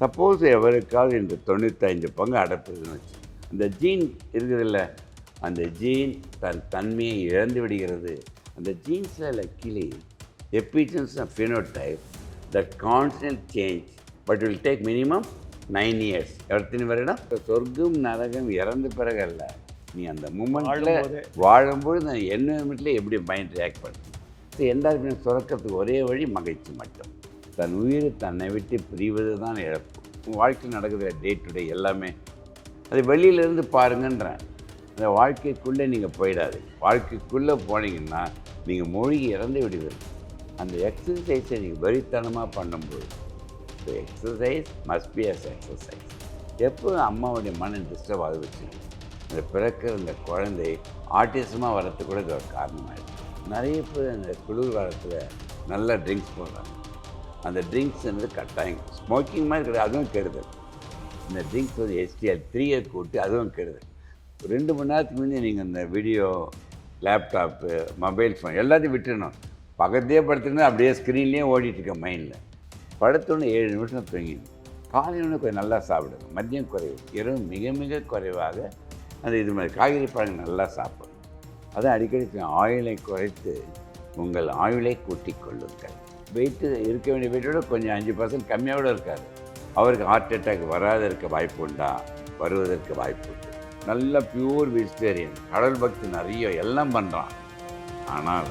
Suppose எவருக்காவது இந்த தொண்ணூத்தஞ்சு பங்கு அடப்புதுன்னு வச்சு அந்த ஜீன் இருக்குதுல்ல அந்த ஜீன் தன் தன்மையை இழந்து விடுகிறது. அந்த ஜீன்ஸில் கிளி எபிச்சன்ஸ் of phenotype that constant change but will take minimum nine years. எத்தனை வருடம்? சொர்க்கம் நரகம் இறந்த பிறகு அல்ல நீ அந்த மூமெண்ட்டில் வாழும்போதே. நான் என்வரன்மெண்ட்டில் எப்படி மைண்ட் ரியாக்ட் ஸோ எல்லாருமே சுரக்கிறதுக்கு ஒரே வழி மகிழ்ச்சி மட்டும். தன் உயிர் தன்னை விட்டு பிரிவது தான் இழப்பு வாழ்க்கையில் நடக்குது டே டு டே எல்லாமே. அது வெளியிலேருந்து பாருங்கன்றேன். அந்த வாழ்க்கைக்குள்ளே நீங்கள் போயிடாது வாழ்க்கைக்குள்ளே போனீங்கன்னா நீங்கள் மூழ்கி இறந்து விடுவீர்கள். அந்த எக்ஸசைஸை நீங்கள் வெறித்தனமாக பண்ணும்போது so exercise must be as exercise எப்போ அம்மாவுடைய மனம் டிஸ்டர்ப் ஆக வச்சு இந்த பிறக்கிற இந்த குழந்தை ஆட்டிசமாக வரத்துக்கு கூட இது ஒரு காரணமாயிடுது நிறைய பேர் இந்த குளிர் காலத்தில் நல்லா ட்ரிங்க்ஸ் போடுறாங்க. அந்த ட்ரிங்க்ஸ் வந்து கட்டாயம். ஸ்மோக்கிங் மாதிரி கிடையாது அதுவும் கெடுதல் இந்த ட்ரிங்க்ஸ் வந்து எஸ்டிஎல் த்ரீயை கூட்டி அதுவும் கெடுதல் ரெண்டு மணி நேரத்துக்கு முந்தைய நீங்கள் இந்த வீடியோ லேப்டாப்பு மொபைல் ஃபோன் எல்லாத்தையும் விட்டுறணும். பக்கத்தையே படுத்துருந்து அப்படியே ஸ்க்ரீன்லேயே ஓடிட்டுருக்க மைண்டில் படுத்தோன்னு ஏழு நிமிஷம் தூங்கிடணும் காலையில் கொஞ்சம் நல்லா சாப்பிடுங்க மதியம் குறைவு. இரவு மிக மிக குறைவாக அந்த இது மாதிரி காய்கறி பழங்கள் நல்லா சாப்பிடும். அதான் அடிக்கடி ஆயிலை ஆயுளை குறைத்து உங்கள் ஆயுளை கூட்டிக் கொள்ளுங்கள். வெயிட்டு இருக்க வேண்டிய வெயிட்டோட கொஞ்சம் அஞ்சு பர்சன்ட் கம்மியாக கூட இருக்காது அவருக்கு ஹார்ட் அட்டாக் வராத இருக்க வாய்ப்பு உண்டா? வருவதற்கு வாய்ப்பு உண்டு. நல்ல பியூர் வெஜிடேரியன் கடல் பக்தி நிறைய எல்லாம் பண்ணுறான் ஆனால்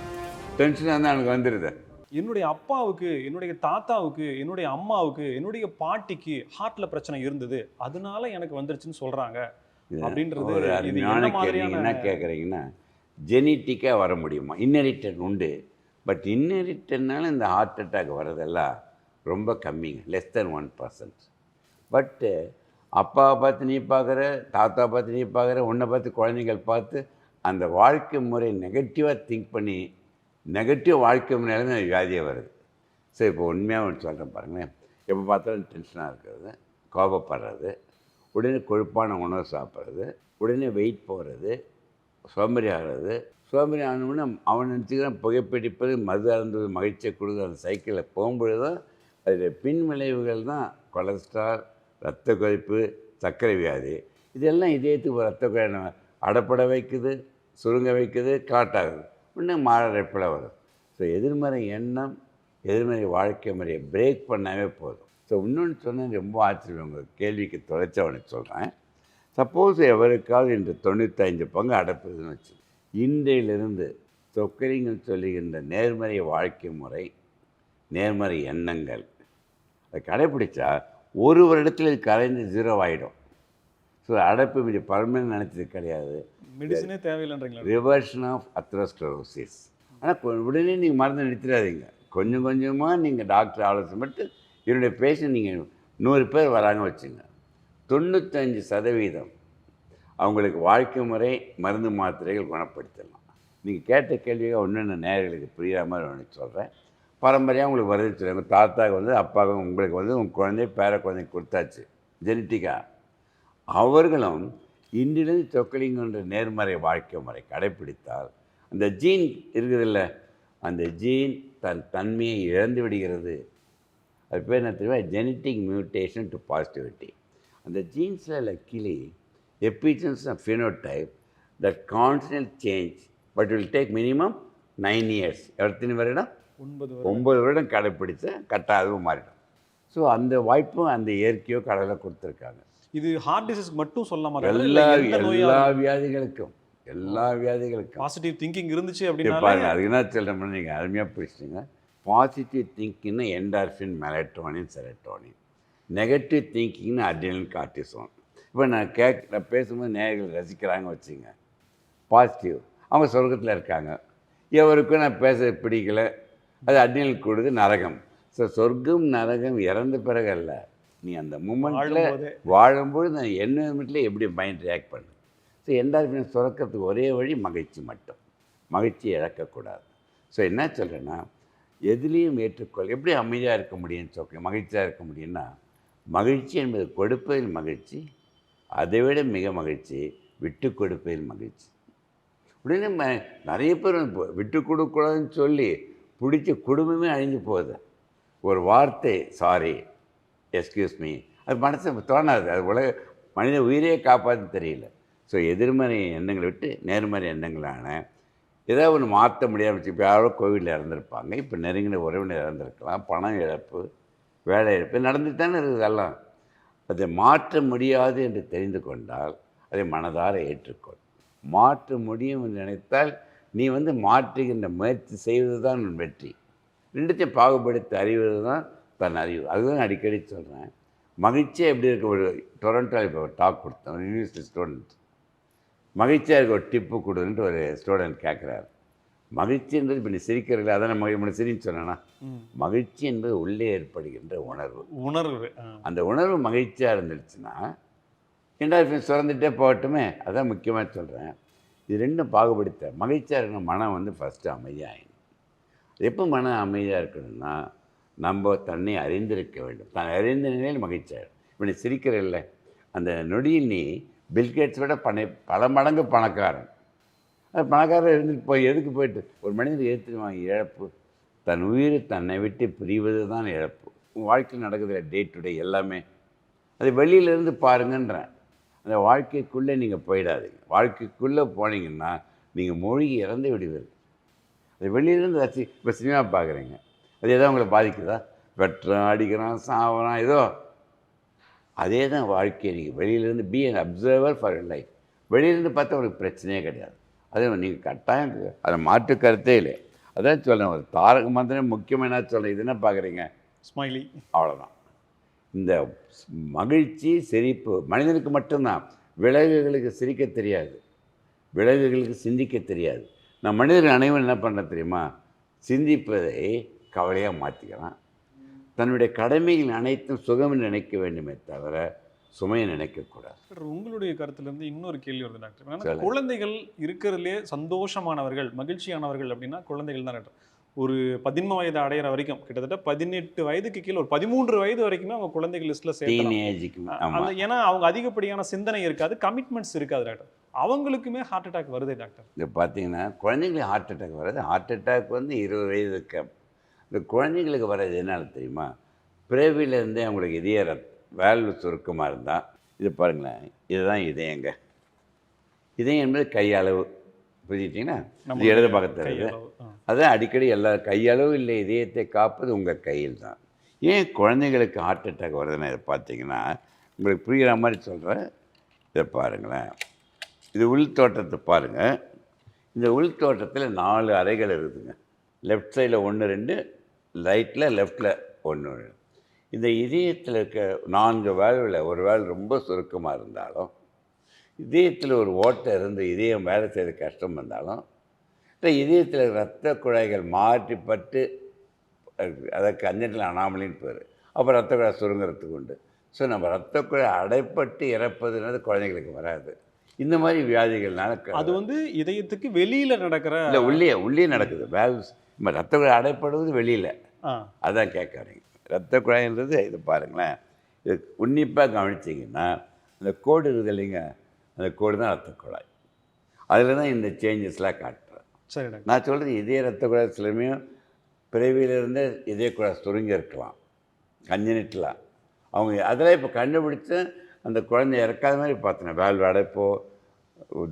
டென்ஷனாக தான் எனக்கு வந்துடுது என்னுடைய அப்பாவுக்கு என்னுடைய தாத்தாவுக்கு என்னுடைய அம்மாவுக்கு என்னுடைய பாட்டிக்கு ஹார்ட்ல பிரச்சனை இருந்தது. அதனால எனக்கு வந்துருச்சுன்னு சொல்றாங்க. அப்படின்றது என்ன கேட்குறீங்கன்னா ஜெனட்டிக்காக வர முடியுமா? இன்னெரிட்டன் உண்டு. பட் இன்னெரிட்டனால இந்த ஹார்ட் அட்டாக் வர்றதெல்லாம் ரொம்ப கம்மிங்க லெஸ் தென் ஒன் பர்சன்ட் பட்டு அப்பாவை பார்த்து நீ பார்க்குற தாத்தா பார்த்து நீ பார்க்குற உன்னை பார்த்து குழந்தைகள் பார்த்து அந்த வாழ்க்கை முறை நெகட்டிவாக திங்க் பண்ணி நெகட்டிவ் வாழ்க்கை முறையில வியாதியாக வியாதியே வருது. சரி இப்போ உண்மையாக ஒன்று சொல்கிறேன் பாருங்களேன். எப்போ பார்த்தாலும் டென்ஷனாக இருக்கிறது கோபப்படுறது உடனே கொழுப்பான உணவு சாப்பிட்றது உடனே வெயிட் போகிறது சோம்பேறி ஆகிறது சோம்பேறி ஆனவுடனே அவன் நினச்சிக்கிறான் புகைப்பிடிப்பது மது அருந்தது மகிழ்ச்சியை கொடுத்து அந்த சைக்கிளில் போகும்பொழுது தான் அதில் பின் விளைவுகள் தான் கொலஸ்ட்ரால் ரத்த கொதிப்பு சர்க்கரை வியாதி. இதெல்லாம் இதயத்துக்கு ரத்த குழாய் அடப்பட வைக்குது சுருங்க வைக்குது காட்டாகுது. இன்னும் மாரடைப்பில் வரும். ஸோ எதிர்மறை எண்ணம் எதிர்மறை வாழ்க்கை முறையை பிரேக் பண்ணாவே போதும். ஸோ இன்னொன்று சொன்னது ரொம்ப ஆச்சரியம் உங்கள் கேள்விக்கு தொலைச்சவனுக்கு சொல்கிறேன் சப்போஸ் எவருக்காவது இந்த தொண்ணூத்தஞ்சு பங்கு அடப்புதுன்னு வச்சு இன்றையிலிருந்து சொக்கரிங்கள் சொல்லுகின்ற நேர்மறை வாழ்க்கை முறை நேர்மறை எண்ணங்கள் அதை கடைப்பிடிச்சா ஒரு வருடத்தில் இது கரைந்து ஜீரோ ஆகிடும் ஸோ அடைப்பு மீது பர்மனன்ட் நினச்சது கிடையாது. மெடிசனே தேவையில்லைன்றீங்களா? ரிவர்ஷன் ஆஃப் அத்ரோஸ்க்ளரோசிஸ் ஆனால் உடனே நீங்கள் மருந்து நிறுத்திடாதீங்க. கொஞ்சம் கொஞ்சமாக நீங்கள் டாக்டர் ஆலோசனை பண்ணிட்டு என்னுடைய பேஷண்ட் நீங்கள் நூறு பேர் வராங்க வச்சுங்க. தொண்ணூத்தஞ்சு சதவீதம் அவங்களுக்கு வாழ்க்கை முறை மருந்து மாத்திரைகள் குணப்படுத்தலாம். நீங்கள் கேட்ட கேள்வியாக ஒன்று நேர்களுக்கு புரியாத மாதிரி ஒன்று சொல்கிறேன் பரம்பரையாக உங்களுக்கு வருது சொல்லுங்க. தாத்தாவுக்கு வந்து அப்பாவுக்கு உங்களுக்கு வந்து உங்கள் குழந்தை பேர குழந்தை கொடுத்தாச்சு. ஜெனட்டிக்காக அவர்களும் இன்றிலிருந்து தொக்கலிங்கன்ற நேர்மறை வாழ்க்கை முறை கடைப்பிடித்தால் அந்த ஜீன் இருக்குதில்ல அந்த ஜீன் தன் தன்மையை இழந்து விடுகிறது. அது பேர் என்ன தெரியுமா? ஜெனட்டிக் மியூட்டேஷன் டு பாசிட்டிவிட்டி. அந்த ஜீன்ஸில் கிளி எபிச்சன்ஸ் of phenotype that constant change but will take minimum nine years எத்தனை வருடம்? ஒன்பது ஒம்பது வருடம் கடைப்பிடிச்ச கட்டாயவும் மாறிடும். ஸோ அந்த வாய்ப்பும் அந்த இயற்கையோ கடவுளை கொடுத்துருக்காங்க. இது ஹார்ட் டிசீஸ் மட்டும் சொல்ல மாட்டாங்க. எல்லா எல்லா வியாதிகளுக்கும் எல்லா வியாதிகளுக்கும். பாசிட்டிவ் திங்கிங் இருந்துச்சு அப்படின்னா பாருங்க அதுக்கு என்ன சொல்கிறோம்னா நீங்கள் அருமையாக பிடிச்சிங்க பாசிட்டிவ் திங்கிங்னா என்டார்ஃபின் மெலட்டோனின் செரட்டோனின் நெகட்டிவ் திங்கிங்னு அட்ரினல் கார்டிசோன் இப்போ நான் கேக் நான் பேசும்போது நேயர்கள் ரசிக்கிறாங்க வச்சுங்க பாசிட்டிவ் அவங்க சொர்க்கத்தில் இருக்காங்க. எவருக்கும் நான் பேச பிடிக்கல. அது அட்ரினல் கூடுது நரகம். ஸோ சொர்க்கம் நரகம் இறந்த பிறகு அல்ல. நீ அந்த மூமெண்ட்டில் வாழும்போதே. நான் என்வரன்மெண்ட்டில் எப்படி மைண்ட் ரியாக்ட் பண்ணு? ஸோ என்டார்ஃபின் சுரக்கிறதுக்கு ஒரே வழி மகிழ்ச்சி மட்டும். மகிழ்ச்சியை இழக்கக்கூடாது. ஸோ என்ன சொல்கிறேன்னா எதுலேயும் ஏற்றுக்கொள் எப்படி அமைதியாக இருக்க முடியும்னு சொல்கிறேன் மகிழ்ச்சியாக இருக்க முடியும்னா மகிழ்ச்சி என்பது கொடுப்பதில் மகிழ்ச்சி அதைவிட மிக மகிழ்ச்சி விட்டு கொடுப்பதில் மகிழ்ச்சி. உடனே நிறைய பேர் விட்டு கொடுக்கூடாதுன்னு சொல்லி பிடிச்ச குடும்பமே அழிஞ்சு போகுது. ஒரு வார்த்தை சாரி எஸ்கியூஸ் மீ அது மனசு தோணாது. அது உலக மனித உயிரையே காப்பாற்ற தெரியல. ஸோ எதிர்மறை எண்ணங்களை விட்டு நேர்மறை எண்ணங்களான ஏதோ ஒன்று மாற்ற முடியாமல் இப்போ யாரோ கோவிலில் இறந்துருப்பாங்க. இப்போ நெருங்கின உறவினர் இறந்துருக்கலாம். பணம் இழப்பு வேலை இழப்பு நடந்துட்டு தானே இருக்குது எல்லாம் அதை மாற்ற முடியாது என்று தெரிந்து கொண்டால் அதை மனதார ஏற்றுக்கொள். மாற்ற முடியும் என்று நினைத்தால் நீ வந்து மாற்றுகின்ற முயற்சி செய்வது தான் உன் வெற்றி. ரெண்டுத்தையும் பாகுபடுத்தி அறிவது தான் தன் அறிவு. அதுதான் அடிக்கடி சொல்கிறேன் மகிழ்ச்சியாக எப்படி இருக்க? ஒரு டொரண்டோவில் இப்போ ஒரு டாக் கொடுத்தேன். ஒரு யூனிவர்சிட்டி ஸ்டூடெண்ட் மகிழ்ச்சியாக இருக்க? ஒரு டிப்பு கொடுன்ட்டு ஒரு ஸ்டூடெண்ட் கேட்குறாரு மகிழ்ச்சின்றது இப்போ நீ சிரிக்கிறீங்களா அதான் நம்ம சிரின்னு சொன்னேன்னா. மகிழ்ச்சி என்பது உள்ளே ஏற்படுகின்ற உணர்வு. உணர்வு. அந்த உணர்வு மகிழ்ச்சியாக இருந்துச்சுன்னா ரெண்டாவது சுரந்துட்டே போகட்டுமே அதான் முக்கியமாக சொல்கிறேன் இது ரெண்டும் பாகுபடுத்த மகிழ்ச்சியாக இருக்கணும் மனம் வந்து ஃபஸ்ட்டு அமைதியாகணும் எப்போ மனம் அமைதியாக இருக்கணும்னா நம்ம தன்னை அறிந்திருக்க வேண்டும். தான் அறிந்த நிலையில் மகிழ்ச்சியாயிடும் இப்போ நீ சிரிக்கிற இல்லை அந்த நொடியில் நீ பில்கேட்ஸ் விட பண பல மடங்கு பணக்காரன். பணக்காரர் இருந்துட்டு போய் எதுக்கு போயிட்டு? ஒரு மனிதர் ஏற்றுவாங்க இழப்பு. தன் உயிர் தன்னை விட்டு பிரிவது தான் இழப்பு. உன் வாழ்க்கையில் நடக்குதுல டே டு டே எல்லாமே. அது வெளியிலேருந்து பாருங்கன்றேன். அந்த வாழ்க்கைக்குள்ளே நீங்கள் போயிடாதீங்க. வாழ்க்கைக்குள்ளே போனீங்கன்னா நீங்கள் மூழ்கி இறந்து விடுவீர்கள். அது வெளியிலேருந்து ரசி இப்போ சினிமா பார்க்குறீங்க. அது ஏதோ உங்களை பாதிக்குதா? வெட்டுறான் அடிக்கிறான் சாவறான் ஏதோ. அதே தான் வாழ்க்கையை நீங்கள் வெளியிலேருந்து be and observer for life வெளியிலேருந்து பார்த்தா உங்களுக்கு பிரச்சனையே கிடையாது. அதே நீங்கள் கட்டாயம் அதை மாற்று கருத்தே இல்லை. அதான் சொல்கிறேன் ஒரு தாரக மந்திரம் முக்கியமாக என்ன சொல்கிறேன் இது என்ன பார்க்குறீங்க? ஸ்மைலி அவ்வளோதான் இந்த மகிழ்ச்சி சிரிப்பு மனிதனுக்கு மட்டும்தான் விலங்குகளுக்கு சிரிக்க தெரியாது. விலங்குகளுக்கு சிந்திக்க தெரியாது. நான் மனிதர்கள் அனைவரும் என்ன பண்ண தெரியுமா? சிந்திப்பதை கவலையாக மாற்றிக்கிறான் தன்னுடைய கடமைகள் அனைத்தும் சுகம் நினைக்க வேண்டுமே தவிர சுமையை நினைக்கக்கூடாது உங்களுடைய கருத்துல இருந்து இன்னொரு கேள்வி வருது டாக்டர். ஏன்னா. குழந்தைகள் இருக்கிறதுலே சந்தோஷமானவர்கள் மகிழ்ச்சியானவர்கள் அப்படின்னா குழந்தைகள் தான் டாக்டர். ஒரு பதின்ம வயது அடையிற வரைக்கும் கிட்டத்தட்ட பதினெட்டு வயதுக்கு கீழே ஒரு பதிமூன்று வயது வரைக்குமே அவங்க குழந்தைகள் லிஸ்ட்ல ஆமாம் ஏன்னா அவங்க அதிகப்படியான சிந்தனை இருக்காது கமிட்மெண்ட்ஸ் இருக்காது டாக்டர். அவங்களுக்குமே ஹார்ட் அட்டாக் வருது டாக்டர். இது பார்த்தீங்கன்னா குழந்தைங்களுக்கு ஹார்ட் அட்டாக் வர்றது ஹார்ட் அட்டாக் வந்து இருபது வயதுக்கு இந்த குழந்தைங்களுக்கு வர்றது என்னால் தெரியுமா? பிறவிலேருந்தே அவங்களுக்கு இதய ரத் வேல்வு சுருக்கமாக இருந்தால் இது பாருங்களேன். இதுதான் இதயங்க. இதயம் என்பது கையளவு. புரிஞ்சுக்கிட்டீங்கன்னா இது இடது பக்கத்தில். அதான் அடிக்கடி எல்லா கையளவு இல்லை இதயத்தை காப்பது உங்கள் கையில் தான். ஏன் குழந்தைங்களுக்கு ஹார்ட் அட்டாக் வருதுன்னு இதை பார்த்தீங்கன்னா உங்களுக்கு புரிகிற மாதிரி சொல்கிறேன் இதை பாருங்களேன். இது உள் தோட்டத்தை பாருங்கள் இந்த உள் தோட்டத்தில் நாலு அறைகள் இருக்குதுங்க. லெஃப்ட் சைடில் ஒன்று ரெண்டு ரைட்டில் லெஃப்டில் ஒன்று இந்த இதயத்தில் இருக்க நான்கு வேல்வில் ஒரு வேல் ரொம்ப சுருக்கமாக இருந்தாலும் இதயத்தில் ஒரு ஓட்டை இருந்து இதயம் வேலை செய்ய கஷ்டம் வந்தாலும் இல்லை இதயத்தில் ரத்த குழாய்கள் மாற்றிப்பட்டு அஹ், அதற்கு அஞ்சட்டில் அனாமலின்னு பேர். அப்போ ரத்த குழாய் சுருங்கிறதுக்கு உண்டு. ஸோ நம்ம ரத்த குழாய் அடைப்பட்டு இறப்பதுன்றது குழந்தைங்களுக்கு வராது. இந்த மாதிரி வியாதிகள்னால அது வந்து இதயத்துக்கு வெளியில நடக்கிற இல்லை உள்ளே உள்ளே நடக்குது. வேல்ஸ் நம்ம ரத்த குழாய் அடைப்படுவது வெளியில். அதான் கேட்க வரீங்க ரத்த குழாய்ன்றது இது பாருங்களேன். இது உன்னிப்பாக கவனிச்சிங்கன்னா அந்த கோடு இருக்குது இல்லைங்க அந்த கோடு தான் ரத்த குழாய். அதில் தான் இந்த சேஞ்சஸ்லாம் காட்டுறேன் சரி நான் சொல்கிறது இதே ரத்த குழாய் சிலமே பிறவியிலிருந்தே இதய குழாய் சுருங்கி இருக்கலாம் கஞ்சனிட்டலாம் அவங்க அதெல்லாம் இப்போ கண்டுபிடிச்சு அந்த குழந்தை இறக்காத மாதிரி பார்த்தேன் வேல்வு அடைப்போ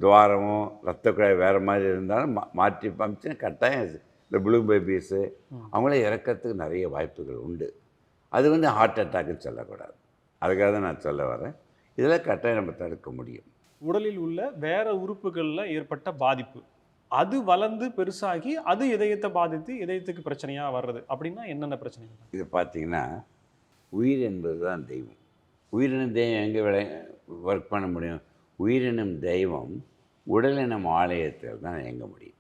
துவாரமோ ரத்த குழாய் வேறு மாதிரி இருந்தாலும் மா மாற்றி பமிச்சு கட்டாயம் இது. இந்த ப்ளூ பேபிஸு அவங்களே இறக்கிறதுக்கு நிறைய வாய்ப்புகள் உண்டு. அது வந்து ஹார்ட் அட்டாக்குன்னு சொல்லக்கூடாது. அதுக்காக தான் நான் சொல்ல வரேன். இதெல்லாம் கட்டாயம் நம்ம தடுக்க முடியும். உடலில் உள்ள வேற உறுப்புகள்ல ஏற்பட்ட பாதிப்பு. அது வளர்ந்து பெருசாகி அது இதயத்தை பாதித்து இதயத்துக்கு பிரச்சனையா வர்றது. அப்படின்னா என்னென்ன பிரச்சனை இது பார்த்தீங்கன்னா உயிர் என்பது தான் தெய்வம். உயிரினம் தெய்வம் எங்கே விளை ஒர்க் பண்ண முடியும்? உயிரினம் தெய்வம் உடலினம் ஆலயத்தில் தான் இயங்க முடியும்.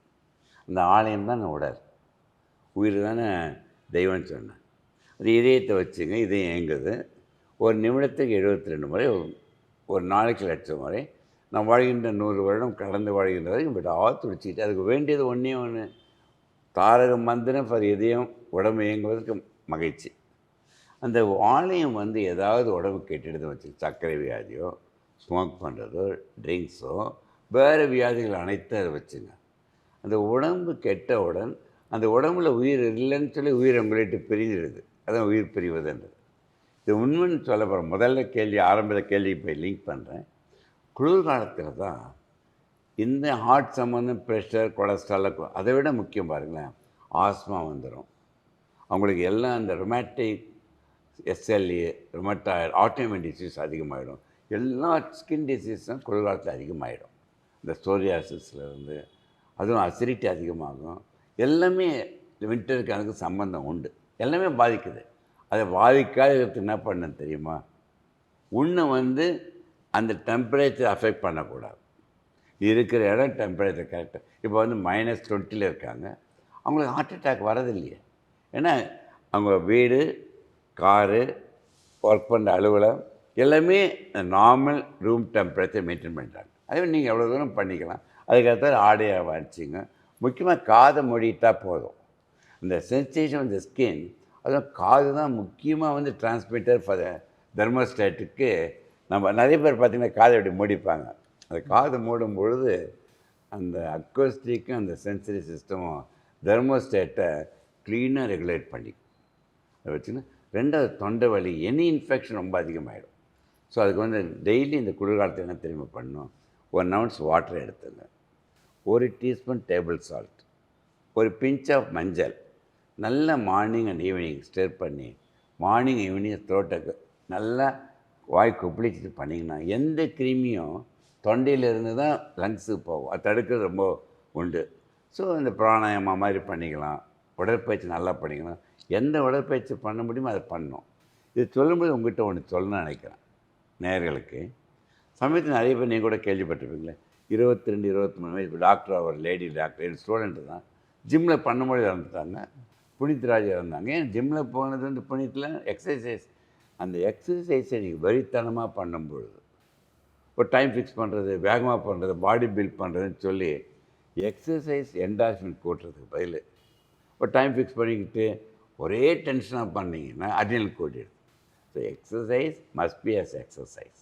அந்த ஆலயம் தான் உடல். உயிர் தானே தெய்வம்னு சொன்னேன். அது இதயத்தை வச்சுங்க இதயம் இயங்குது. ஒரு நிமிடத்துக்கு எழுபத்தி ரெண்டு முறை ஒரு- நாளைக்கு லட்சம் முறை நான் வாழ்கின்ற நூறு வருடம் கடந்து வாழ்கின்ற வரைக்கும் விடாத துடிச்சிக்கிட்டு அதுக்கு வேண்டியது ஒன்றே ஒன்று தாரக மந்திரம் ஃபார் இதயம் உடம்பு இயங்குவதற்கு மகிழ்ச்சி. அந்த ஆலயம் வந்து ஏதாவது உடம்பு கெட்டிடுது வச்சு சர்க்கரை வியாதியோ ஸ்மோக் பண்ணுறதோ ட்ரிங்க்ஸோ வேறு வியாதிகள் அனைத்தும் அதை வச்சுங்க. அந்த உடம்பு கெட்டவுடன் அந்த உடம்புல உயிர் இல்லைன்னு சொல்லி உயிர் உங்கள்கிட்ட பிரிஞ்சிடுது. அதான் உயிர் பிரிவதுன்றது இது உண்மைன்னு சொல்ல போகிற முதல்ல கேள்வி ஆரம்பித்த கேள்வி போய் லிங்க் பண்ணுறேன் குளிர்காலத்தில் தான் இந்த ஹார்ட் சம்மந்தம் ப்ரெஷர் கொலஸ்ட்ரால் அதை விட முக்கியம் பாருங்களேன். ஆஸ்மா வந்துடும் அவங்களுக்கு எல்லாம் அந்த rheumatic SLE rheumatoid automate disease அதிகமாகிடும் எல்லா ஸ்கின் டிசீஸும் குளிர்காலத்தில் அதிகமாகிடும் இந்த ஸ்டோரியாசிஸ்லேருந்து அதுவும் அசிடிட்டி அதிகமாகும். எல்லாமே வின்டருக்கு அதுக்கு சம்மந்தம் உண்டு. எல்லாமே பாதிக்குது. அதை பாதிக்காத என்ன பண்ண தெரியுமா? உன்னை வந்து அந்த டெம்பரேச்சர் அஃபெக்ட் பண்ணக்கூடாது. இருக்கிற இடம் டெம்பரேச்சர் கரெக்டாக இப்போ வந்து மைனஸ் டுவெண்ட்டியில் இருக்காங்க. அவங்களுக்கு ஹார்ட் அட்டாக் வரதில்லையே. ஏன்னா அவங்க வீடு காரு ஒர்க் பண்ணுற அலுவலகம் எல்லாமே நார்மல் ரூம் டெம்பரேச்சர் மெயின்டைன் பண்ணுறாங்க அதே நீங்கள் எவ்வளோ தூரம் பண்ணிக்கலாம். அதுக்கடுத்த ஆடையை வச்சுங்க முக்கியமாக காதை மூடிட்டா போதும். இந்த சென்சேஷன் இந்த ஸ்கின் அதுவும் காது தான் முக்கியமாக வந்து டிரான்ஸ்மிட்டர் ஃபார் தெர்மோஸ்டேட்டுக்கு நம்ம நிறைய பேர் பார்த்திங்கன்னா காதை அப்படி மூடிப்பாங்க. அந்த காது மூடும் பொழுது அந்த அக்கோஸ்டிக்கும் அந்த சென்சரி சிஸ்டமும் தெர்மோஸ்டேட்டை க்ளீனாக ரெகுலேட் பண்ணி அதை வச்சுன்னா ரெண்டாவது தொண்டை வலி எனி இன்ஃபெக்ஷன் ரொம்ப அதிகமாகிடும் ஸோ அதுக்கு வந்து டெய்லி இந்த குளிர்காலத்தில் என்ன தெரியுமா பண்ணணும்? ஒன் ounce வாட்டர் எடுத்துங்க. ஒரு டீஸ்பூன் டேபிள் சால்ட் ஒரு பிஞ்ச் ஆஃப் மஞ்சள். நல்ல மார்னிங் அண்ட் ஈவினிங் ஸ்டேர் பண்ணி மார்னிங் ஈவினிங் த்ரோட்டுக்கு நல்லா வாய் கொப்பளிச்சுட்டு பண்ணிங்கன்னா எந்த கிருமியும் தொண்டையிலிருந்து தான் லங்ஸுக்கு போகும். அது தடுக்கிறது ரொம்ப உண்டு. ஸோ இந்த பிராணாயமா மாதிரி பண்ணிக்கலாம். உடற்பயிற்சி நல்லா பண்ணிக்கலாம். எந்த உடற்பயிற்சி பண்ண முடியுமோ அதை பண்ணோம் இது சொல்லும்போது உங்ககிட்ட ஒன்று சொல்லணும்னு நினைக்கிறேன். நேர்களுக்கு சமயத்தில் நிறைய பேர் நீங்கள் கூட கேள்விப்பட்டிருப்பீங்களே. இருபத்தி ரெண்டு இருபத்தி மூணு வயசு டாக்டர் ஒரு லேடி டாக்டர் ஸ்டூடெண்ட்டு தான். ஜிம்மில் பண்ணும்போது இறந்துட்டாங்க. புனித்ராஜ் இருந்தாங்க. ஏன்? ஜிம்மில் போனது வந்து புனித்தில் எக்ஸசைஸ் அந்த எக்ஸசைஸை நீங்கள் வரித்தனமாக பண்ணும்பொழுது ஒரு டைம் ஃபிக்ஸ் பண்ணுறது வேகமாக பண்ணுறது பாடி பில்ட் பண்ணுறதுன்னு சொல்லி எக்ஸசைஸ் என்டாஸ்மெண்ட் கூட்டுறதுக்கு பதில் ஒரு டைம் ஃபிக்ஸ் பண்ணிக்கிட்டு ஒரே டென்ஷனாக பண்ணிங்கன்னா adrenal கூட்டிடுது so exercise must be as exercise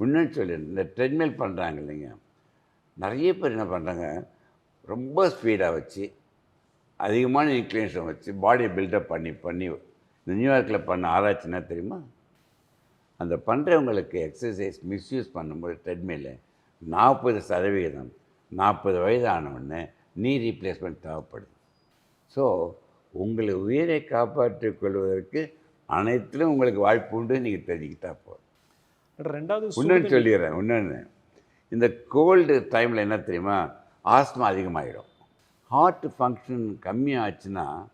இன்னும் சொல்லி இந்த ட்ரெட்மில் பண்ணுறாங்க இல்லைங்க நிறைய பேர் என்ன பண்ணுறாங்க ரொம்ப ஸ்பீடாக வச்சு அதிகமான இன்க்ளினேஷன் வச்சு பாடியை பில்டப் பண்ணி பண்ணி இந்த நியூயார்க்கில் பண்ண ஆராய்ச்சி என்ன தெரியுமா? அந்த பண்ணுறவங்களுக்கு எக்ஸசைஸ் மிஸ்யூஸ் பண்ணும்போது ட்ரெட்மில் நாற்பது சதவிகிதம் நாற்பது வயது ஆனவுடனே நீ ரீப்ளேஸ்மெண்ட் தேவைப்படுது. ஸோ உங்களை உயிரை காப்பாற்றிக் கொள்வதற்கு அனைத்திலும் உங்களுக்கு வாய்ப்பு உண்டு நீங்கள் தெரிஞ்சுக்கிட்டா போதும். ரெண்டாவது இன்னொன்று சொல்லிடுறேன் இன்னொன்று இந்த கோல்டு டைமில் என்ன தெரியுமா? ஆஸ்மா அதிகமாகிடும் ஹார்ட் ஃபங்க்ஷன் கம்மியாச்சுன்னா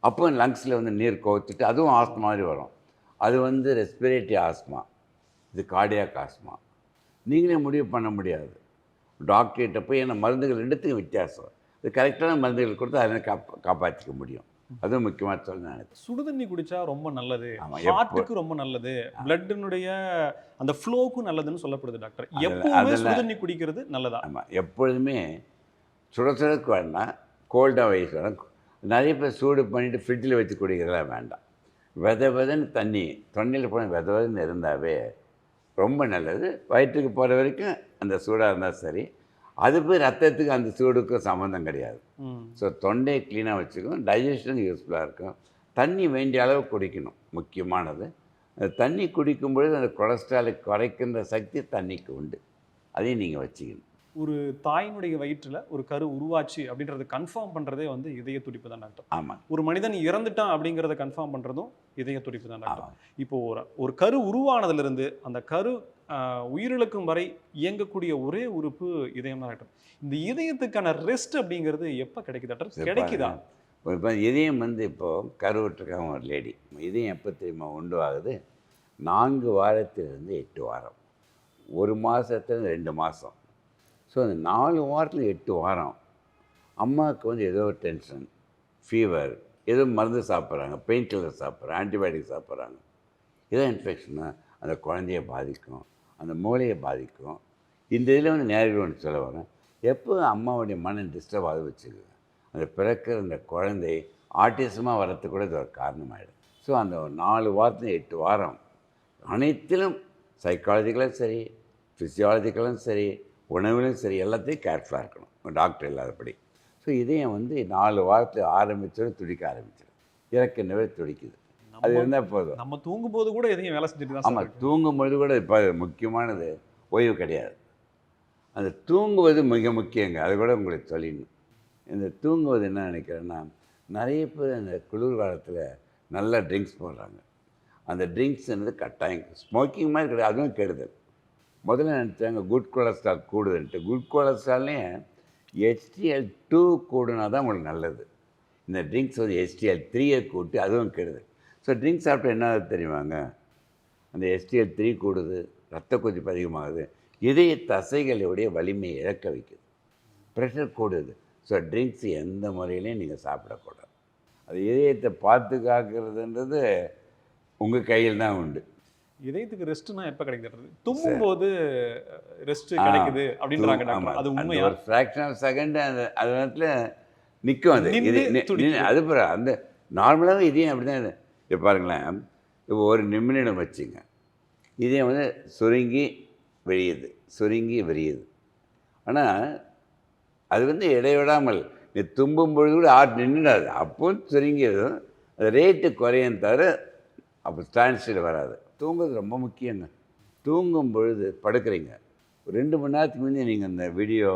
அப்போ லங்ஸில் வந்து நீர் கோத்துட்டு அதுவும் ஆஸ்மா மாதிரி வரும். அது வந்து ரெஸ்பிரேட்டரி ஆஸ்மா இது கார்டியாக் ஆஸ்மா நீங்களே முடிவு பண்ண முடியாது. டாக்டர்கிட்ட போய் என்ன மருந்துகள் ரெண்டுத்துக்கும் வித்தியாசம். இது கரெக்டான மருந்துகள் கொடுத்து அதை காப்பா காப்பாற்றிக்க முடியும். அதுவும் முக்கியமாக சொல்ல நினைச்சேன். சுடுதண்ணி குடிச்சா ரொம்ப நல்லது. ஹார்ட்டுக்கு ரொம்ப நல்லது. பிளட்டினுடைய அந்த ஃப்ளோக்கும் நல்லதுன்னு சொல்லப்படுது டாக்டர் எப்பவுமே அதுல- சுடுதண்ணி குடிக்கிறது நல்லதா? ஆமாம் எப்பொழுதுமே சுட சுடக்கு வேண்டாம் கோல்டாக வயசு வேணாம் நிறைய பேர் சூடு பண்ணிவிட்டு ஃப்ரிட்ஜில் வச்சு குடிக்கிறதெல்லாம் வேண்டாம். வித விதன்னு தண்ணி தொண்டையில் போன வித விதன்னு இருந்தாவே ரொம்ப நல்லது. வயிற்றுக்கு போகிற வரைக்கும் அந்த சூடாக இருந்தால் சரி. அது போய் ரத்தத்துக்கு அந்த சூடுக்கும் சம்மந்தம் கிடையாது. ஸோ தொண்டையை க்ளீனாக வச்சுக்கும் டைஜஷனுக்கு யூஸ்ஃபுல்லாக இருக்கும். தண்ணி வேண்டிய அளவு குடிக்கணும். முக்கியமானது. அந்த தண்ணி குடிக்கும் பொழுது அந்த கொலஸ்ட்ராலை குறைக்கின்ற சக்தி தண்ணிக்கு உண்டு. அதையும் நீங்கள் வச்சுக்கணும். ஒரு தாயினுடைய வயிற்றுல ஒரு கரு உருவாச்சு அப்படின்றத கன்ஃபார்ம் பண்றதே வந்து இதய துடிப்பு தான் டாக்டர் ஆமாம் ஒரு மனிதன் இறந்துட்டான் அப்படிங்கிறத கன்ஃபார்ம் பண்றதும் இதய துடிப்பு தான் டாக்டர் இப்போ ஒரு ஒரு கரு உருவானதுல இருந்து அந்த கரு உயிரிழக்கும் வரை இயங்கக்கூடிய ஒரே உறுப்பு இதயம் தான் டாக்டர் இந்த இதயத்துக்கான ரெஸ்ட் அப்படிங்கிறது எப்ப கிடைக்குது? டாக்டர் கிடைக்குதா? இப்போ இதயம் வந்து இப்போது கருவுற்றிருக்காங்க ஒரு லேடி இதயம் எப்போ தெரியுமா உண்டு ஆகுது? நான்கு வாரத்திலிருந்து எட்டு வாரம். ஒரு மாதத்துலேருந்து ரெண்டு மாதம் ஸோ அந்த நாலு வாரத்தில் எட்டு வாரம் அம்மாவுக்கு வந்து ஏதோ ஒரு டென்ஷன் ஃபீவர் ஏதோ மருந்து சாப்பிட்றாங்க பெயின் கில்லர் சாப்பிட்றாங்க ஆன்டிபயோட்டிக் சாப்பிட்றாங்க. ஏதோ இன்ஃபெக்ஷனாக அந்த குழந்தைய பாதிக்கும் அந்த மூளையை பாதிக்கும். இந்த இதில் வந்து நேரடி ஒன்று சொல்ல வரேன். எப்போ அம்மாவுடைய மனம் டிஸ்டர்ப் ஆக வச்சுக்குது அந்த பிறக்கிற அந்த குழந்தை ஆட்டிசமாக வரத்துக்கு கூட இது ஒரு காரணமாகிடும் ஸோ அந்த ஒரு நாலு வாரத்தில் எட்டு வாரம் அனைத்திலும் சைக்காலஜிக்கலும் சரி ஃபிசியாலஜிக்கலும் சரி உணவிலும் சரி எல்லாத்தையும் கேர்ஃபுல்லாக இருக்கணும். டாக்டர் இல்லாதபடி. ஸோ இதயம் வந்து நாலு வாரத்தில் ஆரம்பிச்சோட துடிக்க ஆரம்பிச்சிடும் இறக்கின்றவே துடிக்குது. அது இருந்தால் போதும். நம்ம தூங்கும் போது கூட எதையும் வேலை செஞ்சுட்டு ஆமாம் இருக்கோம். தூங்கும்பொழுது கூட இப்போ முக்கியமானது ஓய்வு கிடையாது. அந்த தூங்குவது மிக முக்கியங்க. அது கூட உங்களுக்கு சொல்லிடணும் இந்த தூங்குவது என்ன நினைக்கிறேன்னா நிறைய பேர் இந்த குளிர் காலத்தில் நல்லா ட்ரிங்க்ஸ் போடுறாங்க. அந்த ட்ரிங்க்ஸ்ன்றது கட்டாயம். ஸ்மோக்கிங் மாதிரி கிடையாது. அதுவும் கெடுதல். முதல்ல நினச்சாங்க குட் கொலஸ்ட்ரால் கூடுதுன்ட்டு குட் கொலஸ்ட்ரால்லையும் ஹெச்டிஎல் டூ கூடுனா தான் உங்களுக்கு நல்லது. இந்த ட்ரிங்க்ஸ் வந்து ஹெச்டிஎல் த்ரீயை கூட்டி அதுவும் கெடுது. ஸோ ட்ரிங்க்ஸ் சாப்பிட்டா என்ன ஆகுது தெரியுமாங்க? அந்த ஹெச்டிஎல் த்ரீ கூடுது ரத்த கொதிப்பு அதிகமாகுது இதய தசைகளுடைய வலிமையை இழக்க வைக்குது. ப்ரெஷர் கூடுது. ஸோ ட்ரிங்க்ஸ் எந்த முறையிலையும் நீங்கள் சாப்பிடக்கூடாது. அது இதயத்தை பார்த்து காக்கிறதுன்றது உங்கள் கையில் தான் உண்டு. இதயத்துக்கு ரெஸ்ட்னா எப்ப கிடைக்கிறது தும்மும் போது ரெஸ்ட் கிடைக்குது அப்படின்றாங்க. டாக்டர் அது உண்மையா? ஒரு ஃப்ராக்ஷன் ஆஃப் செகண்ட் அந்த அது நேரத்தில் நிற்கும் அது. இது அது பிற அந்த நார்மலாகவே இதயம் அப்படி தான் இப்போ பாருங்களேன் இப்போ ஒரு நிமிடம் வச்சுங்க. இதயம் வந்து சுருங்கி விரியுது சுருங்கி விரியுது. ஆனால் அது வந்து இடைவிடாமல் நீ தும்பும் பொழுது கூட ஆட் நின்றுடாது அப்போ சுருங்கியதும் அது ரேட்டு குறையும் தவிர அப்போ ஸ்டாண்ட் ஸ்டில் வராது. தூங்குறது ரொம்ப முக்கியங்க. தூங்கும் பொழுது படுக்கிறீங்க. ஒரு ரெண்டு மணி நேரத்துக்கு முந்தைய நீங்கள் இந்த வீடியோ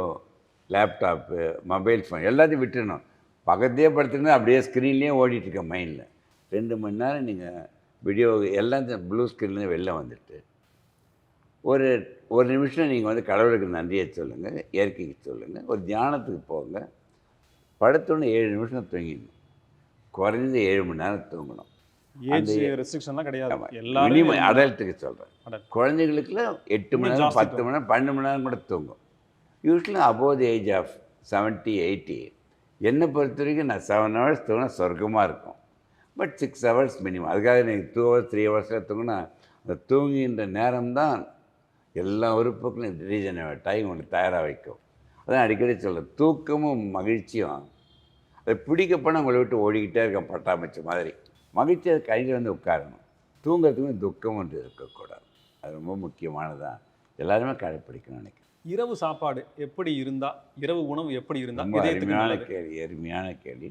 லேப்டாப்பு மொபைல் ஃபோன் எல்லாத்தையும் விட்டுடணும் பக்கத்தையே படுத்துக்கணும் அப்படியே ஸ்க்ரீன்லேயே ஓடிட்டுருக்க மைண்டில் ரெண்டு மணி நேரம் நீங்கள் வீடியோ எல்லாம் ப்ளூ ஸ்க்ரீன்லேருந்து வெளில வந்துட்டு ஒரு ஒரு நிமிஷம் நீங்கள் வந்து கடவுளுக்கு நன்றியை சொல்லுங்கள் இயற்கைக்கு சொல்லுங்கள் ஒரு தியானத்துக்கு போங்க. படுத்தோன்னு ஏழு நிமிஷம் தூங்கிடணும். குறைஞ்சது ஏழு மணி நேரம் தூங்கணும். ஏஜ் ரெஸ்ட்ரிக்ஷன்லாம் கிடையாது. எல்லாரும் அடல்ட்டுக்கு சொல்கிறேன் Adult. குழந்தைகளுக்குலாம் எட்டு மணி நேரம் பத்து மணி நேரம் பன்னெண்டு மணி நேரம் கூட தூங்கும். Usually above the age of seventy eighty என்னை பொறுத்த வரைக்கும் நான் செவன் ஹவர்ஸ் தூங்கினா சொர்க்கமாக இருக்கும். பட் சிக்ஸ் ஹவர்ஸ் மினிமம் அதுக்காக நீங்கள் டூ ஹவர்ஸ் த்ரீ ஹவர்ஸில் தூங்கினா அந்த தூங்குகின்ற நேரம் தான் எல்லா உறுப்புகளும் ரீஜனரேட் ஆகி உங்களுக்கு தயாராக வைக்கும். அதான் அடிக்கடி சொல்கிறேன் தூக்கமும் மகிழ்ச்சியும். அது பிடிக்கப்போனால் உங்களை விட்டு ஓடிக்கிட்டே இருக்க பட்டாமச்சு மாதிரி. மகிழ்ச்சி அது கையில் வந்து உட்காரணும். தூங்குறதுக்கு துக்கம் ஒன்று இருக்கக்கூடாது. அது ரொம்ப முக்கியமானதான் எல்லாருமே கடைப்பிடிக்கணும்னு நினைக்கிறேன். இரவு சாப்பாடு எப்படி இருந்தா இரவு உணவு எப்படி இருந்தா ரொம்ப இதயத்துக்கு அருமையான கேள்வி அருமையான கேள்வி.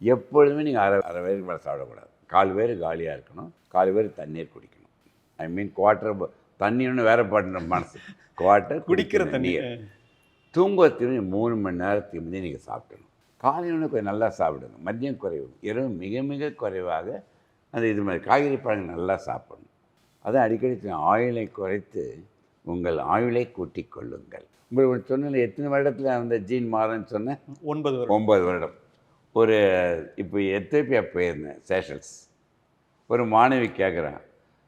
எப்பொழுதுமே நீங்கள் அரை அரை பேருக்கு மேலே சாப்பிடக்கூடாது. கால் பேர் காலியாக இருக்கணும். கால் பேர் தண்ணீர் குடிக்கணும். ஐ மீன் குவார்ட்டர் தண்ணி ஒன்று வேற பண்ணுற மனசு. குவார்ட்டர் குடிக்கிற தண்ணி தூங்குவதற்கு மூணு மணி நேரத்துக்கு முந்தைய நீங்கள் சாப்பிடணும் காலையில் கொஞ்சம் நல்லா சாப்பிடுங்க. மதியம் குறைவு. இரவு மிக மிக குறைவாக அந்த இது மாதிரி காய்கறி பழங்கள் நல்லா சாப்பிடணும். அதான் அடிக்கடி ஆயுளை குறைத்து உங்கள் ஆயுளை கூட்டிக் கொள்ளுங்கள். உங்களுக்கு சொன்னல எத்தனை வருடத்தில் அந்த ஜீன் மாறன்னு சொன்னேன்? ஒன்பது ஒம்பது வருடம். ஒரு இப்போ எத்தோப்பியா போயிருந்தேன் சேஷல்ஸ். ஒரு மாணவி கேட்குறான்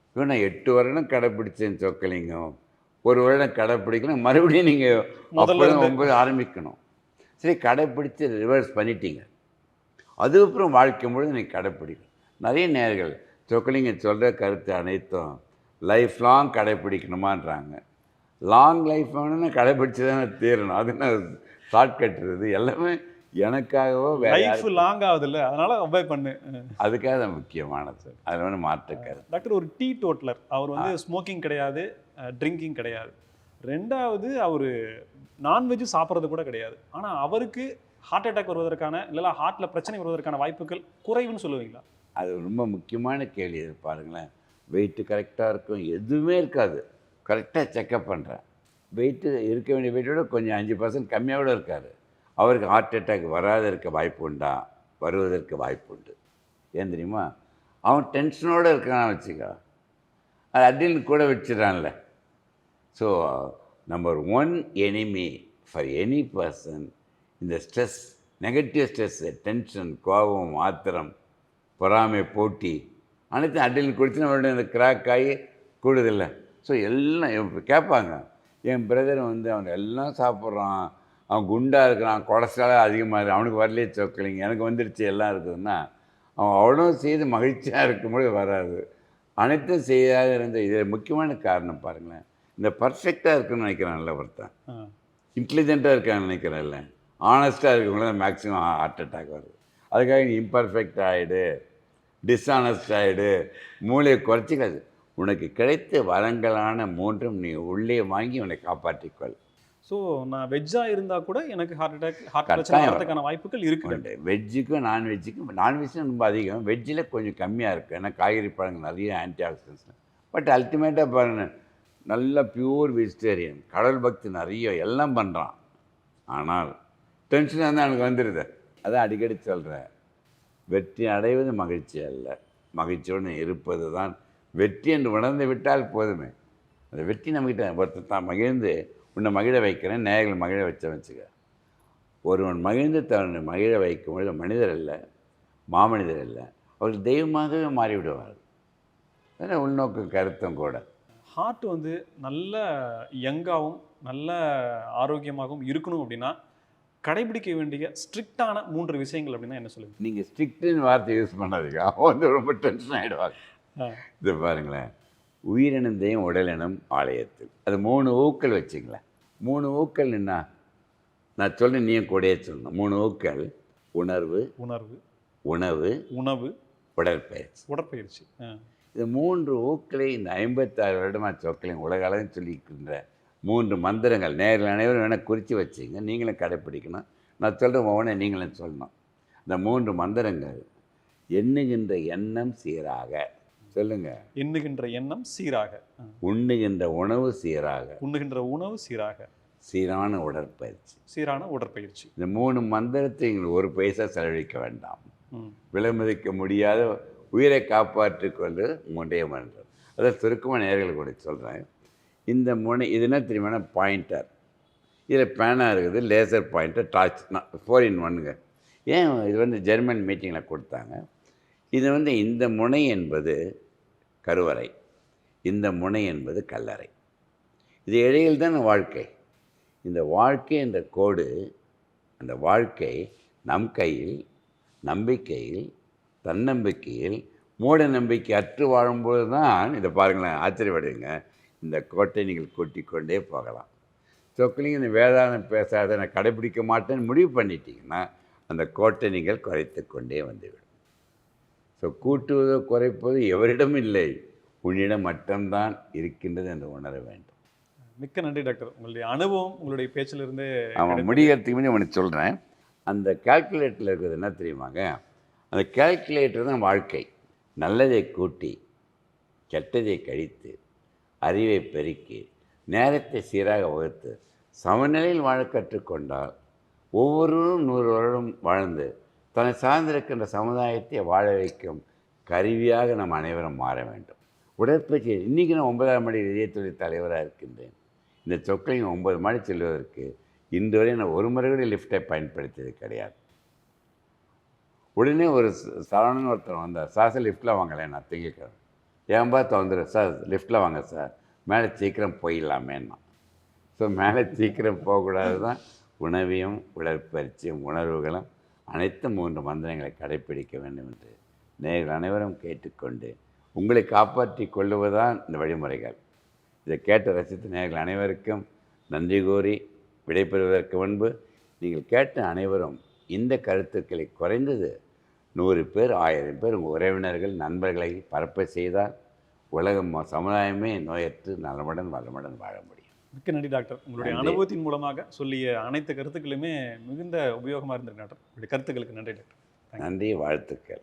இப்போ நான் எட்டு வருடம் கடைப்பிடிச்சேன் சொக்கலிங்கம் ஒரு வருடம் கடைப்பிடிக்கலாம் மறுபடியும் நீங்கள். ஒம்பது ஆரம்பிக்கணும். சரி கடைப்பிடிச்சு ரிவர்ஸ் பண்ணிட்டீங்க. அதுக்கப்புறம் வாழ்க்கை முழுவதும் நீங்கள் கடைப்பிடிக்கணும். நிறைய நேர்கள் சொக்கலிங்கம் சொல்கிற கருத்து அனைத்தும் லைஃப் லாங் கடைப்பிடிக்கணுமான்றாங்க. லாங் லைஃப் வேணும்னா கடைப்பிடிச்சு தானே தீரணும். அது என்ன ஷார்ட்கட் இது எல்லாமே எனக்காகவோ லைஃப் லாங் ஆகுது இல்ல அதனால ஒபே பண்ணு. அதுக்காக தான் முக்கியமானது. அதில் வந்து மாற்றுக்காது டாக்டர் ஒரு டீ டோட்லர். அவர் வந்து ஸ்மோக்கிங் கிடையாது ட்ரிங்கிங் கிடையாது. ரெண்டாவது அவர் நான்வெஜ் சாப்பிட்றது கூட கிடையாது. ஆனால் அவருக்கு ஹார்ட் அட்டாக் வருவதற்கான இல்லைனா ஹார்ட்டில் பிரச்சனை வருவதற்கான வாய்ப்புகள் குறைவுன்னு சொல்லுவீங்களா? அது ரொம்ப முக்கியமான கேள்வி இது பாருங்களேன். வெயிட்டு கரெக்டாக இருக்கும்? எதுவுமே இருக்காது. கரெக்டாக செக்கப் பண்ணுறேன் வெயிட்டு இருக்க வேண்டிய வெயிட்டோட கொஞ்சம் அஞ்சு பர்சன்ட் கம்மியாக இருக்கார். அவருக்கு ஹார்ட் அட்டாக் வராத இருக்க வாய்ப்பு உண்டா? வருவதற்கு வாய்ப்பு உண்டு. ஏன் தெரியுமா? அவன் டென்ஷனோடு இருக்கான்னு வச்சுக்கோ. அது அடின்னு கூட வச்சிடறான்ல. So number one enemy for any person இந்த ஸ்ட்ரெஸ் நெகட்டிவ் ஸ்ட்ரெஸ்ஸு டென்ஷன் கோபம் ஆத்திரம் பொறாமை போட்டி அனைத்தும் அடியில் குடித்து நம்மளுடைய இந்த கிராக் ஆகி கூடுதில்ல. ஸோ எல்லாம் இப்ப கேட்பாங்க. என் பிரதர் வந்து அவன் எல்லாம் சாப்பிட்றான். அவன் குண்டாக இருக்கிறான். கொலஸ்ட்ரால் அதிகமாக இருக்கு. அவனுக்கு வரலையே சொக்கலிங்க. எனக்கு வந்துருச்சு எல்லாம் இருக்குதுன்னா அவன் அவ்வளோ செய்து மகிழ்ச்சியாக இருக்கும்போது வராது. அனைத்தும் செய்யாத இருந்த இது முக்கியமான காரணம் பாருங்களேன். இந்த பர்ஃபெக்டாக இருக்குன்னு நினைக்கிறான்ல ஒருத்தன். இன்டெலிஜென்ட்டாக இருக்கான்னு நினைக்கிறேன்ல ஆனஸ்ட்டாக இருக்கவங்கள மேக்ஸிமம் ஹார்ட் அட்டாக் வருது. அதுக்காக நீ இம்பர்ஃபெக்ட் ஆகிடு டிஸ்ஆனஸ்ட் ஆகிடு மூளையை குறைச்சிக்காது. உனக்கு கிடைத்த வரங்களான மூன்றும் நீ உள்ளே வாங்கி உன்னை காப்பாற்றிக்கொள். ஸோ நான் வெஜ்ஜாக இருந்தால் கூட எனக்கு ஹார்ட் அட்டாக் ஹார்ட் பிரச்சனை வரதுக்கான வாய்ப்புகள் இருக்கு உண்டு. வெஜ்ஜுக்கும் நான்வெஜ்ஜுக்கும் நான்வெஜ் ரொம்ப அதிகம். வெஜ்ஜில் கொஞ்சம் கம்மியாக இருக்குது ஏன்னா காய்கறி பழங்கள் நிறைய ஆன்டி ஆக்சிடென்ட்ஸ் பட் அல்டிமேட்டாக பாருங்க நல்ல பியூர் வெஜிடேரியன் கடல் பக்தி நிறைய எல்லாம் பண்ணுறான் ஆனால் டென்ஷன் தான் எனக்கு வந்துடுது அதான் அடிக்கடி சொல்கிறேன் வெற்றி அடைவது மகிழ்ச்சி அல்ல. மகிழ்ச்சியுடன் இருப்பது தான் வெற்றி என்று உணர்ந்து விட்டால் போதுமே. அந்த வெற்றி நம்மக்கிட்ட ஒருத்தர் தான் மகிழ்ந்து உன்னை மகிழ வைக்கிறேன் நேயர்கள் மகிழ வச்ச வச்சுக்க. ஒருவன் மகிழ்ந்து தன்னை மகிழ வைக்கும் பொழுது மனிதர் இல்லை மாமனிதர் இல்லை அவர் தெய்வமாகவே மாறிவிடுவார். உள்நோக்கு கருத்தும் கூட. ஹார்ட் வந்து நல்ல யங்காகவும் நல்ல ஆரோக்கியமாகவும் இருக்கணும் அப்படின்னா கடைபிடிக்க வேண்டிய ஸ்ட்ரிக்டான மூன்று விஷயங்கள் அப்படின்னா என்ன சொல்லுங்க? நீங்கள் ஸ்ட்ரிக்ட்னு வார்த்தை யூஸ் பண்ணாதீங்க. அவன் வந்து ரொம்ப டென்ஷன் ஆகிடுவாங்க. இது பாருங்களேன். உயிரினந்தையும் உடலினம் ஆலயத்தில் அது மூணு ஊக்கள் வச்சுங்களேன். மூணு ஊக்கள் என்ன? நான் சொல்கிறேன் நீயும் கூடயே சொல்லணும் மூணு ஊக்கள் உணர்வு உணர்வு உணவு உணவு உடற்பயிற்சி. உடற்பயிற்சி. இந்த மூன்று ஊக்களை இந்த ஐம்பத்தாறு வருடமாக சொற்களையும் உலக அளவில் சொல்லியிருக்கின்ற மூன்று மந்திரங்கள் நேரில் அனைவரும் வேணால் குறித்து வச்சுங்க. நீங்களும் கடைப்பிடிக்கணும். நான் சொல்கிற ஒவ்வொன்றே நீங்களும் சொல்லணும். இந்த மூன்று மந்திரங்கள் எண்ணுகின்ற எண்ணம் சீராக. சொல்லுங்கள் எண்ணுகின்ற எண்ணம் சீராக. உண்ணுகின்ற உணவு சீராக. உண்ணுகின்ற உணவு சீராக. சீரான உடற்பயிற்சி. சீரான உடற்பயிற்சி. இந்த மூணு மந்திரத்தை ஒரு பைசா செலவழிக்க வேண்டாம். விலைமதிக்க முடியாத உயிரை காப்பாற்றிக்கொண்டு கொண்டு மூன்றே மந்திரம் அதை சுருக்கமாக நேர்கள் கூட சொல்கிறேன் இந்த முனை இது என்ன தெரியுமா பாயிண்டர் இதில் பேனா இருக்குது laser pointer torch four in ஒன்னுங்க ஏன் இது வந்து ஜெர்மன் மீட்டிங்கில் கொடுத்தாங்க? இது வந்து இந்த முனை என்பது கருவறை. இந்த முனை என்பது கல்லறை. இது இடையில் தான் வாழ்க்கை. இந்த வாழ்க்கை என்ற கோடு அந்த வாழ்க்கை நம் கையில் நம்பிக்கையில் தன்னம்பிக்கையில் மூட நம்பிக்கை அற்று வாழும்போது தான் இதை பாருங்களேன் ஆச்சரியப்படுவீங்க. இந்த கோட்டை நீங்கள் கொட்டிக்கொண்டே போகலாம். சொக்கலிங்க இந்த வேதாந்தம் பேசாத நான் கடைபிடிக்க மாட்டேன்னு முடிவு பண்ணிட்டீங்கன்னா அந்த கோட்டை நீங்கள் குறைத்து கொண்டே வந்துவிடும். ஸோ கூட்டுவதோ குறைப்பதோ எவரிடம் இல்லை. உன்னிடம் மட்டும்தான் இருக்கின்றது என்று உணர வேண்டும். மிக்க நன்றி டாக்டர். உங்களுடைய அனுபவம் உங்களுடைய பேச்சிலிருந்து அவன் முடிகிறதுக்கு முன்னாடி உனக்கு சொல்கிறேன் அந்த கால்குலேட்டரில் இருக்கிறது என்ன தெரியுமாங்க? அந்த கேல்குலேட்டர் தான் வாழ்க்கை. நல்லதை கூட்டி கெட்டதை கழித்து அறிவை பெருக்கி நேரத்தை சீராக வகுத்து சமநிலையில் வாழ கற்றுக்கொண்டால் ஒவ்வொருவரும் நூறு வருடம் வாழ்ந்து தன்னை சார்ந்திருக்கின்ற சமுதாயத்தை வாழ வைக்கும் கருவியாக நம் அனைவரும் மாற வேண்டும். உடற்பயிற்சி இன்றைக்கி நான் ஒன்பதாம் மணி இதயத்துறை தலைவராக இருக்கின்றேன். இந்த சொற்களையும் ஒன்பது மாடி செல்வதற்கு இன்று வரை நான் ஒரு முறை கூட லிஃப்ட்டை பயன்படுத்தியது கிடையாது. உடனே ஒரு ச- சரவணன் ஒருத்தர் வந்தார் சார் சார் லிஃப்ட்டில் வாங்கலை நான் திங்கக்கிழமை ஏன்பா தந்துடு சார் லிஃப்ட்டில் வாங்க சார். மேலே சீக்கிரம் போயிடலாமேன்னா. ஸோ மேலே சீக்கிரம் போகக்கூடாது தான் உணவையும் உடற்பயிற்சியும் உணர்வுகளும் அனைத்து மூன்று மந்திரங்களை கடைப்பிடிக்க வேண்டும் என்று நேர்கள் அனைவரும் கேட்டுக்கொண்டு உங்களை காப்பாற்றி கொள்ளுவதுதான் இந்த வழிமுறைகள். இதை கேட்டு ரசித்த நேர்கள் அனைவருக்கும் நன்றி கூறி விடைபெறுவதற்கு முன்பு நீங்கள் கேட்ட அனைவரும் இந்த கருத்துக்களை குறைந்தது நூறு பேர் ஆயிரம் பேர் உங்கள் உறவினர்கள் நண்பர்களை பரப்ப செய்தால் உலகம் சமுதாயமே நோயற்று நலமுடன் வளமுடன் வாழ முடியும். மிக்க நன்றி டாக்டர். உங்களுடைய. அனுபவத்தின் மூலமாக சொல்லிய அனைத்து கருத்துக்களுமே மிகுந்த உபயோகமாக இருந்திருக்கு டாக்டர். உங்களுடைய கருத்துக்களுக்கு நன்றி டாக்டர். நன்றி வாழ்த்துக்கள்.